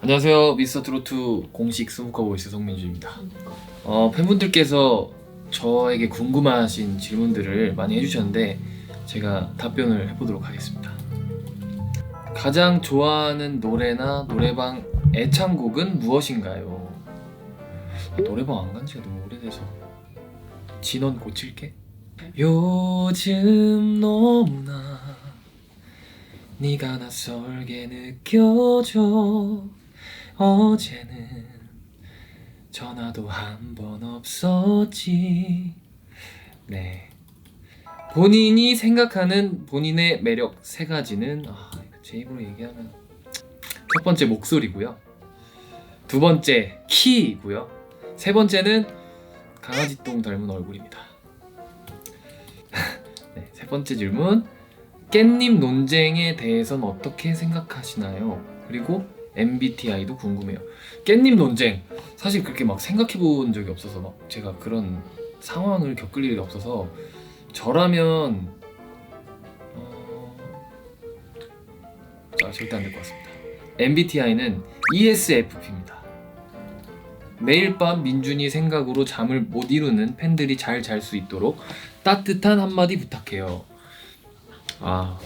안녕하세요. 미스터 트로트 공식 스모커 보이스 송민주입니다. 어, 팬분들께서 저에게 궁금하신 질문들을 많이 해주셨는데 제가 답변을 해보도록 하겠습니다. 가장 좋아하는 노래나 노래방 애창곡은 무엇인가요? 노래방 안 간 지가 너무 오래돼서. 진원 고칠게. 요즘 너무나 네가 낯설게 느껴져. 어제는 전화도 한 번 없었지. 네. 본인이 생각하는 본인의 매력 세 가지는 아, 제 입으로 얘기하면 첫 번째 목소리고요. 두 번째 키이고요. 세 번째는 강아지 똥 닮은 얼굴입니다. 네, 세 번째 질문 깻잎 논쟁에 대해서는 어떻게 생각하시나요? 그리고 MBTI도 궁금해요. 깻잎 논쟁 사실 그렇게 막 생각해 본 적이 없어서 막 제가 그런 상황을 겪을 일이 없어서 저라면 어... 아, 절대 안 될 것 같습니다. MBTI는 ESFP입니다. 매일 밤 민준이 생각으로 잠을 못 이루는 팬들이 잘 잘 수 있도록 따뜻한 한마디 부탁해요. 아,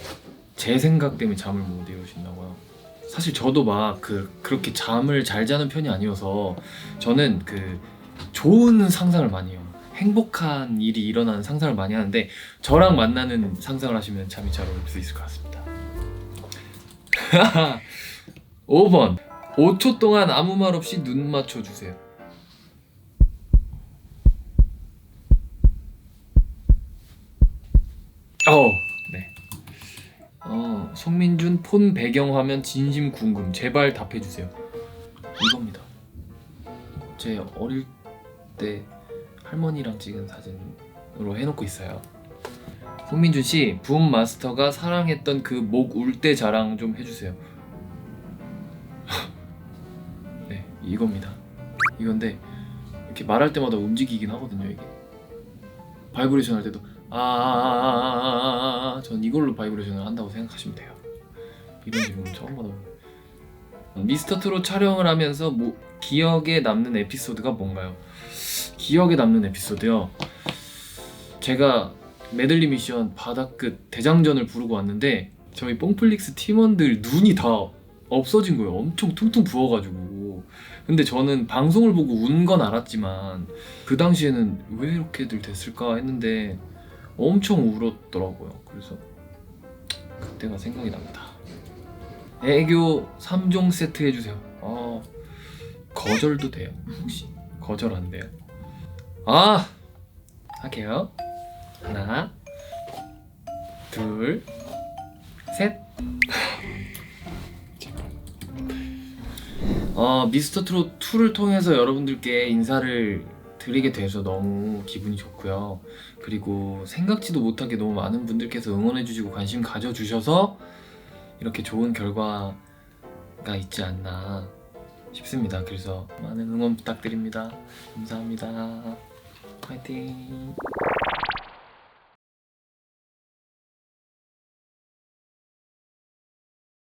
제 생각 때문에 잠을 못 이루신다고요? 사실 저도 막 그 그렇게 잠을 잘 자는 편이 아니어서 저는 그 좋은 상상을 많이 해요. 행복한 일이 일어나는 상상을 많이 하는데 저랑 만나는 상상을 하시면 잠이 잘 올 수 있을 것 같습니다. 5번 5초 동안 아무 말 없이 눈 맞춰 주세요. 어, 네. 어, 송민준 폰 배경화면 진심 궁금. 제발 답해주세요. 이겁니다. 제 어릴 때 할머니랑 찍은 사진으로 해놓고 있어요. 송민준 씨, 붐 마스터가 사랑했던 그 목 울 때 자랑 좀 해주세요. 네, 이겁니다. 이건데 이렇게 말할 때마다 움직이긴 하거든요. 이게 바이브레이션 할 때도 아아아아아아아 전 이걸로 바이브레이션을 한다고 생각하시면 돼요. 이런 질문 처음 받아보는. 미스터 트롯 촬영을 하면서 뭐 기억에 남는 에피소드가 뭔가요? 기억에 남는 에피소드요. 제가 메들리 미션 바다 끝 대장전을 부르고 왔는데 저희 뽕플릭스 팀원들 눈이 다 없어진 거예요. 엄청 퉁퉁 부어가지고. 근데 저는 방송을 보고 운 건 알았지만 그 당시에는 왜 이렇게들 됐을까 했는데 엄청 울었더라고요. 그래서 그때가 생각이 납니다. 애교 3종 세트 해주세요. 아 거절도 돼요. 혹시 거절 안 돼요? 아 할게요. 하나, 둘, 셋. 어, 미스터 트롯 2를 통해서 여러분들께 인사를 드리게 돼서 너무 기분이 좋고요. 그리고 생각지도 못하게 너무 많은 분들께서 응원해주시고 관심 가져주셔서 이렇게 좋은 결과가 있지 않나 싶습니다. 그래서 많은 응원 부탁드립니다. 감사합니다. 화이팅!